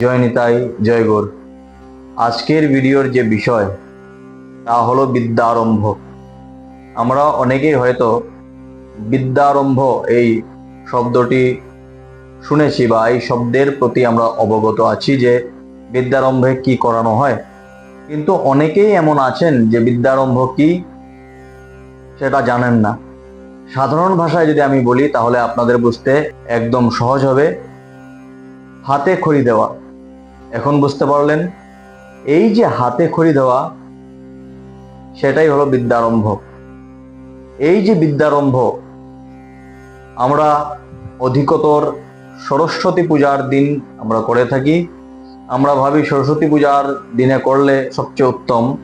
জয় নিতাই, জয় গোর। আজকের ভিডিওর যে বিষয়, তা হলো বিদ্যারম্ভ। আমরা অনেকেই হয়তো বিদ্যারম্ভ এই শব্দটি শুনেছি বা এই শব্দের প্রতি আমরা অবগত আছি যে বিদ্যারম্ভে কি করানো হয়। কিন্তু অনেকেই এমন আছেন যে বিদ্যারম্ভ কি, সেটা জানেন না। সাধারণ ভাষায় যদি আমি বলি, তাহলে আপনাদের বুঝতে একদম সহজ হবে। হাতে খড়ি দেওয়া। এখন বুঝতে পারলেন, এই যে হাতে খড়ি দেওয়া, সেটাই হলো বিদ্যারম্ভ। এই যে বিদ্যারম্ভ, আমরা অধিকতর সরস্বতী পূজার দিন আমরা করে থাকি। আমরা ভাবি সরস্বতী পূজার দিনে করলে সবচেয়ে উত্তম।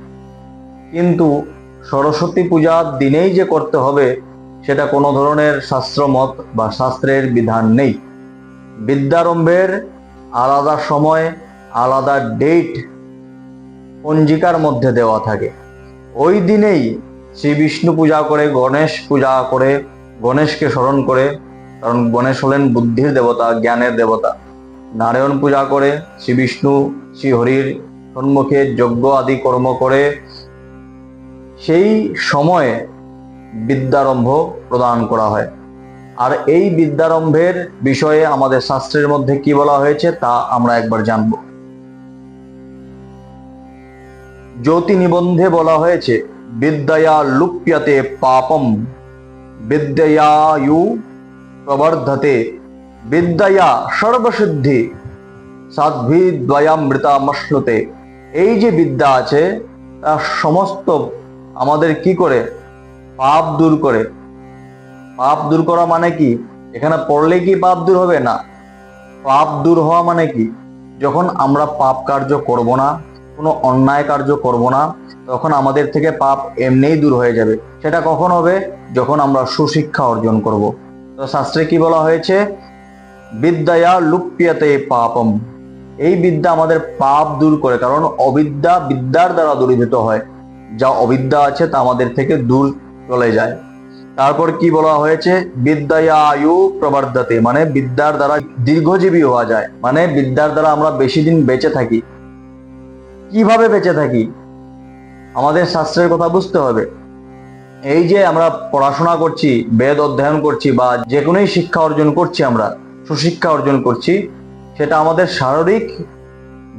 কিন্তু সরস্বতী পূজার দিনেই যে করতে হবে, সেটা কোনো ধরনের শাস্ত্রমত বা শাস্ত্রের বিধান নেই। বিদ্যারম্ভের আলাদা সময় আলাদা ডেট পঞ্জিকার মধ্যে দেওয়া থাকে। ওই দিনেই শ্রী বিষ্ণু পূজা করে, গণেশ পূজা করে, গণেশকে স্মরণ করে, কারণ গণেশ হলেন বুদ্ধির দেবতা, জ্ঞানের দেবতা। নারায়ণ পূজা করে, শ্রী বিষ্ণু, শ্রী হরির সম্মুখে যজ্ঞ আদি কর্ম করে, সেই সময়ে বিদ্যারম্ভ প্রদান করা হয়। আর এই বিদ্যারম্ভের বিষয়ে আমাদের শাস্ত্রের মধ্যে কি বলা হয়েছে তা আমরা একবার জানব। জ্যোতি নিবন্ধে বলা হয়েছে, বিদ্যয়া লুপ্যতে পাপম, বিদ্যয়ায়ু প্রবর্ধতে, বিদ্যয়া সর্বসিদ্ধি সাধ্বী দ্বয়ামৃতামশ্নুতে এই যে বিদ্যা আছে তা সমস্ত আমাদের কি করে? পাপ দূর করে। পাপ দূর করা মানে কি? এখানে পড়লে কি পাপ দূর হবে? না। পাপ দূর হওয়া মানে কি? যখন আমরা পাপ কার্য করব না কোনো অন্যায় কার্য করব না, তখন আমাদের থেকে পাপ এমনিই দূর হয়ে যাবে। সেটা কখন হবে? যখন আমরা সুশিক্ষা অর্জন করব। তো শাস্ত্রে কি বলা হয়েছে? বিদ্যায়া লুপ্যতে পাপম। এই বিদ্যা আমাদের পাপ দূর করে, কারণ অবিদ্যা বিদ্যার দ্বারা দূরীভূত হয়। যা অবিদ্যা আছে তা আমাদের থেকে দূর চলে যায়। তারপর কি বলা হয়েছে? বিদ্যায়া আয়ু প্রবর্ধাতে মানে বিদ্যার দ্বারা দীর্ঘজীবী হওয়া যায়। মানে বিদ্যার দ্বারা আমরা বেশি দিন বেঁচে থাকি। কীভাবে বেঁচে থাকি? আমাদের শাস্ত্রের কথা বুঝতে হবে। এই যে আমরা পড়াশোনা করছি, বেদ অধ্যয়ন করছি বা যে কোনোই শিক্ষা অর্জন করছি আমরা, সুশিক্ষা অর্জন করছি, সেটা আমাদের শারীরিক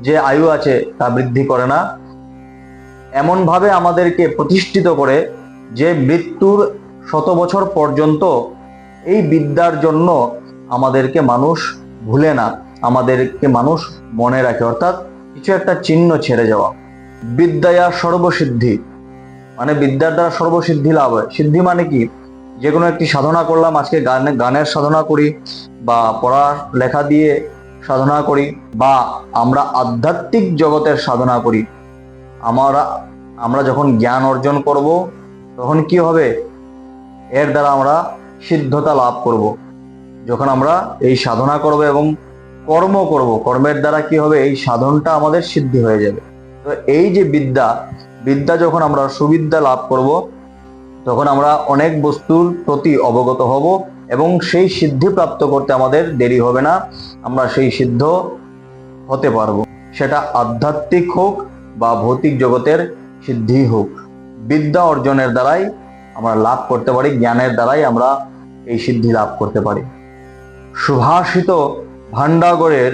যে আয়ু আছে তা বৃদ্ধি করে না। এমনভাবে আমাদেরকে প্রতিষ্ঠিত করে যে মৃত্যুর শত বছর পর্যন্ত এই বিদ্যার জন্য আমাদেরকে মানুষ ভুলে না, আমাদেরকে মানুষ মনে রাখে। অর্থাৎ কিছু একটা চিহ্ন ছেড়ে যাওয়া। বিদ্যায়া সর্বসিদ্ধি। মানে বিদ্যার দ্বারা সর্বসিদ্ধি লাভ হয়। সিদ্ধি মানে কি? যে কোনো একটি সাধনা করলাম, আজকে গানে, গানের সাধনা করি বা পড়া লেখা দিয়ে সাধনা করি বা আমরা আধ্যাত্মিক জগতের সাধনা করি, আমরা আমরা যখন জ্ঞান অর্জন করব, তখন কি হবে? এর দ্বারা আমরা সিদ্ধতা লাভ করব। যখন আমরা এই সাধনা করব এবং কর্ম করব, কর্মের দ্বারা কি হবে? এই সাধনটা আমাদের সিদ্ধি হয়ে যাবে। তো এই যে বিদ্যা বিদ্যা যখন আমরা সুবিদ্যা লাভ করব, তখন আমরা অনেক বস্তুর প্রতি অবগত হব এবং সেই সিদ্ধি প্রাপ্ত করতে আমাদের দেরি হবে না। আমরা সেই সিদ্ধ হতে পারব। সেটা আধ্যাত্মিক হোক বা ভৌতিক জগতের সিদ্ধি হোক, বিদ্যা অর্জনের দ্বারাই আমরা লাভ করতে পারি, জ্ঞানের দ্বারাই আমরা এই সিদ্ধি লাভ করতে পারি। সুভাষিত ভান্ডাগরের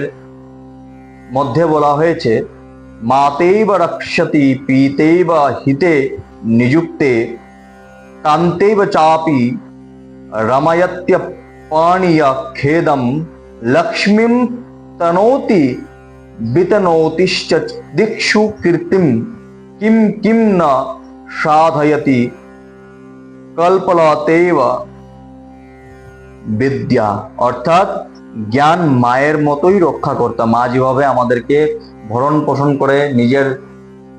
মধ্যে বলা হয়েছে, মাতেই বা রক্ষতি পিতেই বা হিতে নিযুক্তে কান্তেব চাপি, রময়ত্য পানীয় খেদম, লক্ষ্মীম তনোতি, বিতনোতিশ্চ দিক্ষু কীর্তিম, কিম কিম ন সাধয়তি কল্পলতেব বিদ্যা। অর্থাৎ জ্ঞান মায়ের মতোই রক্ষা করতাম মা যেভাবে আমাদেরকে ভরণ পোষণ করে, নিজের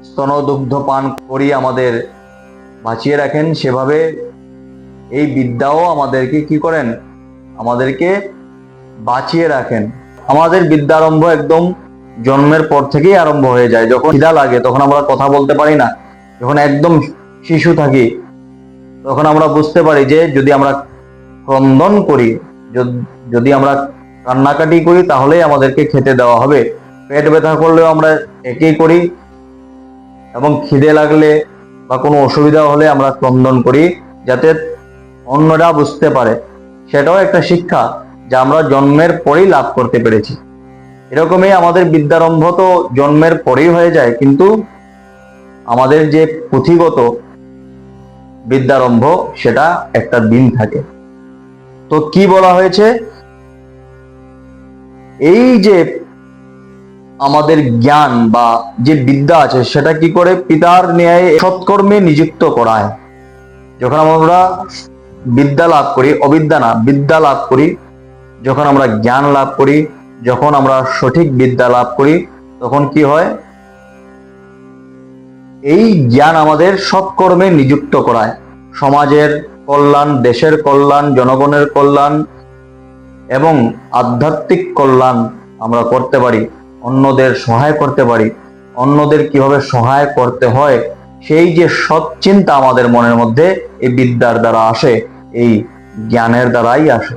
স্তনদুগ্ধ পান করিয়ে আমাদের বাঁচিয়ে রাখেন, সেভাবে এই বিদ্যাও আমাদেরকে কি করেন? আমাদেরকে বাঁচিয়ে রাখেন। আমাদের বিদ্যারম্ভ একদম জন্মের পর থেকেই আরম্ভ হয়ে যায়। যখন খিদা লাগে, তখন আমরা কথা বলতে পারি না। যখন একদম শিশু থাকি, তখন আমরা বুঝতে পারি যে যদি আমরা ক্রন্দন করি যদি আমরা কান্নাকাটি করি, তাহলেই আমাদেরকে খেতে দেওয়া হবে। পেট ব্যথা করলেও আমরা একেই করি এবং খিদে লাগলে বা কোনো অসুবিধা হলে আমরা ক্রন্দন করি, যাতে অন্যরা বুঝতে পারে। সেটাও একটা শিক্ষা যা আমরা জন্মের পরেই লাভ করতে পেরেছি। এরকমই আমাদের বিদ্যারম্ভ তো জন্মের পরেই হয়ে যায়, কিন্তু আমাদের যে পুঁথিগত বিদ্যারম্ভ, সেটা একটা দিন থাকে। তো কি বলা হয়েছে? এই যে আমাদের জ্ঞান বা যে বিদ্যা আছে, সেটা কি করে পিতার ন্যায় সৎকর্মে নিযুক্ত করায়? যখন আমরা বিদ্যা লাভ করি, অবিদ্যা না, বিদ্যা লাভ করি, যখন আমরা জ্ঞান লাভ করি, যখন আমরা সঠিক বিদ্যা লাভ করি, তখন কি হয়? এই জ্ঞান আমাদের সৎকর্মে নিযুক্ত করায়। সমাজের কল্যাণ, দেশের কল্যাণ, জনগণের কল্যাণ এবং আধ্যাত্মিক কল্যাণ আমরা করতে পারি, অন্যদের সহায় করতে পারি। অন্যদের কীভাবে সহায় করতে হয়, সেই যে সৎ চিন্তা আমাদের মনের মধ্যে এই বিদ্যার দ্বারা আসে, এই জ্ঞানের দ্বারাই আসে।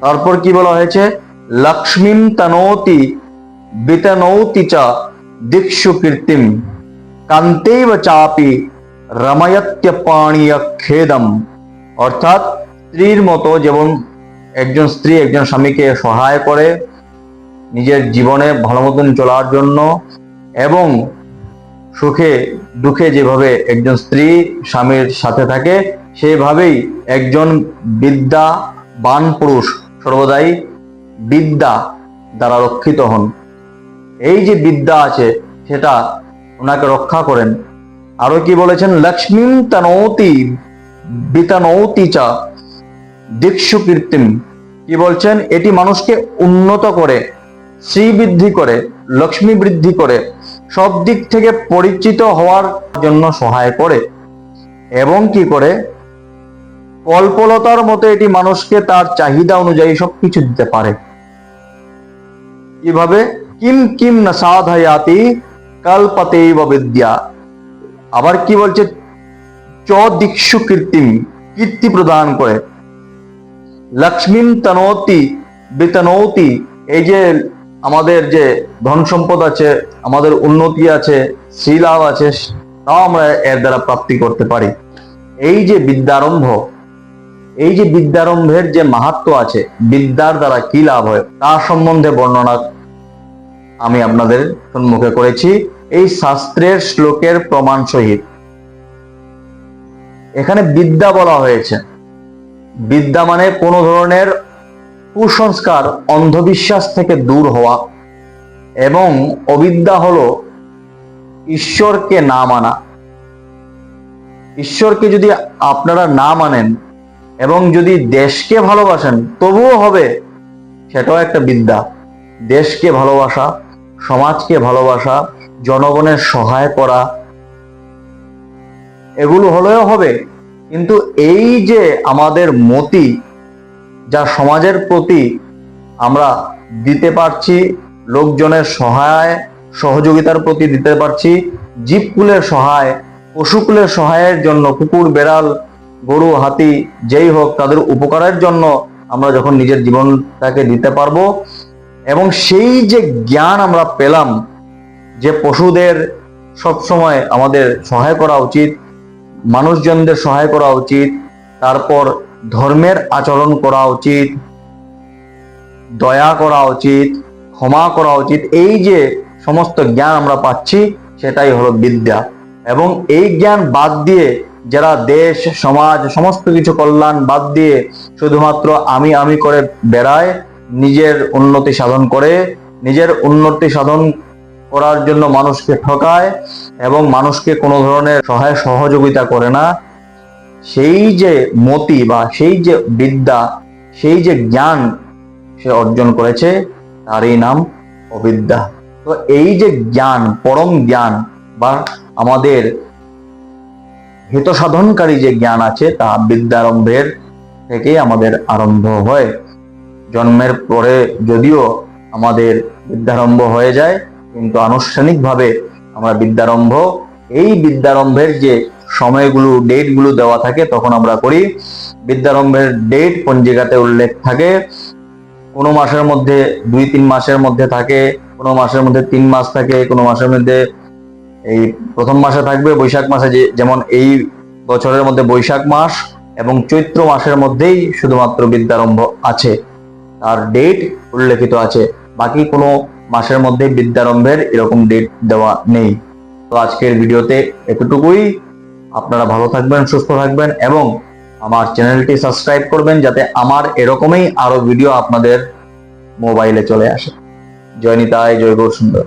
তারপর কি বলা হয়েছে? লক্ষ্মীম তনোতি বিতনৌতি চা দিক্ষু কীর্তিম কান্তেব চাপি রময়ত্য পাণীয় খেদম অর্থাৎ স্ত্রীর মতো যেমন একজন স্ত্রী একজন স্বামীকে সহায় করে নিজের জীবনে ভালো মতন চলার জন্য এবং সুখে, দুঃখে যেভাবে একজন স্ত্রী স্বামীর সাথে থাকে, সেভাবেই একজন বিদ্যা বান পুরুষ সর্বদাই বিদ্যা দ্বারা রক্ষিত হন। এই যে বিদ্যা আছে, সেটা ওনাকে রক্ষা করেন। আরও কি বলেছেন? লক্ষ্মী তানৌতি, বিতানৌতি চা। দীক্ষু কীর্তিম কি বলছেন? এটি মানুষকে উন্নত করে শ্রী বৃদ্ধি করে লক্ষ্মী বৃদ্ধি করে, সব দিক থেকে পরিচিত হওয়ার জন্য সহায় করে। এবং কি করে? কল্পলতার মতো এটি মানুষকে তার চাহিদা অনুযায়ী সবকিছু দিতে পারে। কীভাবে? কিম কিম না সাধায়াতি কল্পতেইব বিদ্যা। আবার কি বলছে? চ দীক্ষু কীর্তিম কীর্তি প্রদান করে। লক্ষ্মীম তনৌতি বিতনৌতি। এই যে আমাদের যে ধন সম্পদ আছে, আমাদের উন্নতি আছে, শ্রীলাভ আছে, তাও আমরা এর দ্বারা প্রাপ্তি করতে পারি। এই যে বিদ্যারম্ভ, এই যে বিদ্যারম্ভের যে মাহাত্ম আছে, বিদ্যার দ্বারা কি লাভ হয় তার সম্বন্ধে বর্ণনা আমি আপনাদের সম্মুখে করেছি। এই শাস্ত্রের শ্লোকের প্রমাণ সহিত। এখানে বিদ্যা বলা হয়েছে। বিদ্যা মানে কোন ধরনের কুসংস্কার, অন্ধবিশ্বাস থেকে দূর হওয়া। এবং অবিদ্যা হলো ঈশ্বরকে না মানা। ঈশ্বরকে যদি আপনারা না মানেন এবং যদি দেশকে ভালোবাসেন, তবুও হবে সেটাও একটা বিদ্যা। দেশকে ভালোবাসা, সমাজকে ভালোবাসা, জনগণের সহায় করা, এগুলো হলেও হবে। কিন্তু এই যে আমাদের মতি, যা সমাজের প্রতি আমরা দিতে পারছি, লোকজনের সহায়, সহযোগিতার প্রতি দিতে পারছি জীবকুলের সহায় পশুকুলের সহায়ের জন্য, কুকুর, বেড়াল, গরু, হাতি, যেই হোক, তাদের উপকারের জন্য আমরা যখন নিজের জীবনটাকে দিতে পারব, এবং সেই যে জ্ঞান আমরা পেলাম, যে পশুদের সবসময় আমাদের সহায় করা উচিত মানুষজনদের সহায় করা উচিত, তারপর ধর্মের আচরণ করা উচিত, দয়া করা উচিত, ক্ষমা করা উচিত, এই যে সমস্ত জ্ঞান আমরা পাচ্ছি, সেটাই হলো বিদ্যা। এবং এই জ্ঞান বাদ দিয়ে যারা দেশ, সমাজ, সমস্ত কিছু কল্যাণ বাদ দিয়ে শুধুমাত্র আমি আমি করে বেড়ায়, নিজের উন্নতি সাধন করে, নিজের উন্নতি সাধন করার জন্য মানুষকে ঠকায় এবং মানুষকে কোনো ধরনের সহায় সহযোগিতা করে না। সেই যে মতি বা সেই যে বিদ্যা, সেই যে জ্ঞান সে অর্জন করেছে, তারই নাম অবিদ্যা। তো এই যে জ্ঞান, পরম জ্ঞান বা আমাদের হিত সাধনকারী যে জ্ঞান আছে, তা বিদ্যারম্ভের থেকেই আমাদের আরম্ভ হয়। জন্মের পরে যদিও আমাদের বিদ্যারম্ভ হয়ে যায় কিন্তু আনুষ্ঠানিকভাবে আমরা বিদ্যারম্ভ, এই বিদ্যারম্ভের যে সময়গুলো, ডেটগুলো দেওয়া থাকে, তখন আমরা করি। বিদ্যারম্ভের ডেট পঞ্জিকাতে উল্লেখ থাকে। কোনো মাসের মধ্যে দুই তিন মাসের মধ্যে থাকে, কোনো মাসের মধ্যে তিন মাস থাকে, কোনো মাসের মধ্যে এই প্রথম মাসে থাকবে বৈশাখ মাসে, যে যেমন এই বছরের মধ্যে বৈশাখ মাস এবং চৈত্র মাসের মধ্যেই শুধুমাত্র বিদ্যারম্ভ আছে। তার ডেট উল্লেখিত আছে। বাকি কোনো মাসের মধ্যে বিদ্যারম্ভের এরকম ডেট দেওয়া নেই। তো আজকের ভিডিওতে এতটুকুই। আপনারা ভালো থাকবেন, সুস্থ থাকবেন এবং আমার চ্যানেলটি সাবস্ক্রাইব করবেন যাতে আমার এরকমই আরও ভিডিও আপনাদের মোবাইলে চলে আসে। জয় নিতাই, জয় গৌর সুন্দর